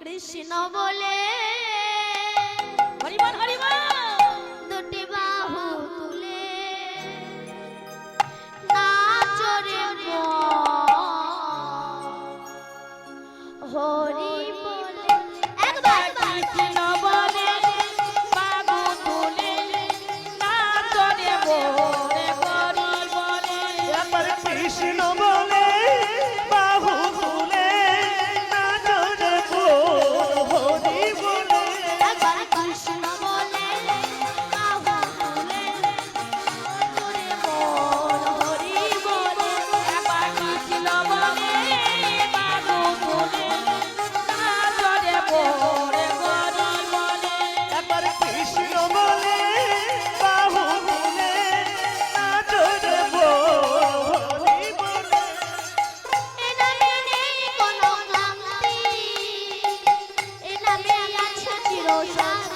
কৃষ্ণ বলে। হরিমান দুটি বাহু তুলে নাচরে tchau.